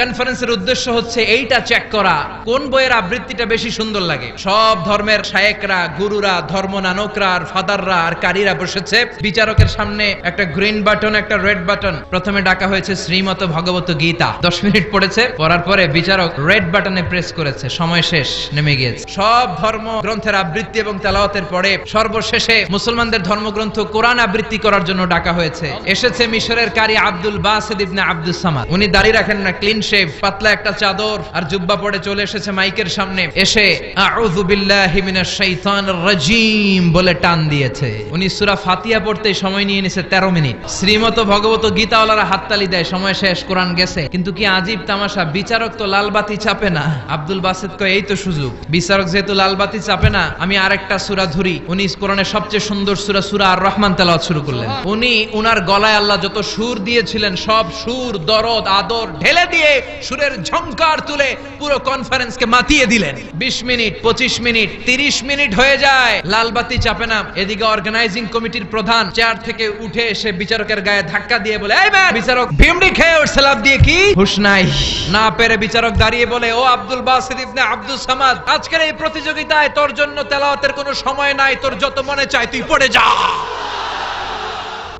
কনফারেন্সের উদ্দেশ্য হচ্ছে এইটা চেক করা, কোন বইয়ের আবৃত্তিটা বেশি সুন্দর লাগে। সব ধর্মের শায়েকরা, গুরুরা ধর্ম নানকরা আর ফাদাররা, আর কারীরা বসেছে। বিচারকের সামনে একটা গ্রিন বাটন একটা রেড বাটন প্রথমে ডাকা হয়েছে শ্রীমত ভগবত গীতা। দশ মিনিট পড়েছে, পড়ার পরে বিচারক রেড বাটনে প্রেস করেছে। সময় শেষ, নেমে গিয়েছে। সব ধর্ম গ্রন্থের আবৃত্তি এবং তেলাওয়াতের পরে সর্বশেষে মুসলমানদের ধর্মগ্রন্থ কোরআন আবৃত্তি করার জন্য ডাকা হয়েছে। এসেছে মিশরের কারি আব্দুল বাসিদ ইবনে আব্দুল সামাদ। উনি দাঁড়িয়ে রাখেন না ক্লিন শেভ পাতলা একটা চাদর আর জুব্বা পরে চলে এসেছে মাইকের সামনে। এসে রাজিম বলে টান দিয়েছে। উনি সূরা ফাতিহা পড়তে সময় নিয়ে নিছে 13 মিনিট। শ্রীমত ভগবত গীতাওয়ালারা হাততালি দেয়, সময় শেষ, কোরআন গেছে। কিন্তু কি আজীব তামাশা, বিচারক তো লাল বাতি চাপে না। আব্দুল বাসিদ কয়, এই তো সুযোগ। বিচারক যেহেতু লাল বাতি চাপে না, আমি আরেকটা সূরা ধরি। উনি কোরআনের সবচেয়ে সুন্দর সূরা সূরা আর রহমান তেলাওয়াত শুরু করলেন। উনি, উনার গলায় আল্লাহ যত সুর দিয়েছিলেন, সব সুর, দরদ, আদর ঢেলে দিয়ে সুরের ঝংকার তুলে পুরো কনফারেন্সকে মাতিয়ে দিলেন। 20 মিনিট 25 মিনিট 30 মিনিট হয়ে যায়। লাল বাতি চাপে না এদিকে অর্গানাইজিং কমিটির প্রধান চেয়ার থেকে উঠে এসে বিচারকের গায়ে ধাক্কা দিয়ে বলে, এই ম্যান! বিচারক ভিমড়ি খেয়ে ওর সালাম দিয়ে কি? হুশ নাই। না পেরে বিচারক দাঁড়িয়ে বলে, ও আব্দুল বাসিদ ইবনে আব্দুল সামাদ, আজকের এই প্রতিযোগিতায় তোর জন্য তেলাওয়াতের কোনো সময় নাই, তোর যত মনে চায় তুই পড়ে যা।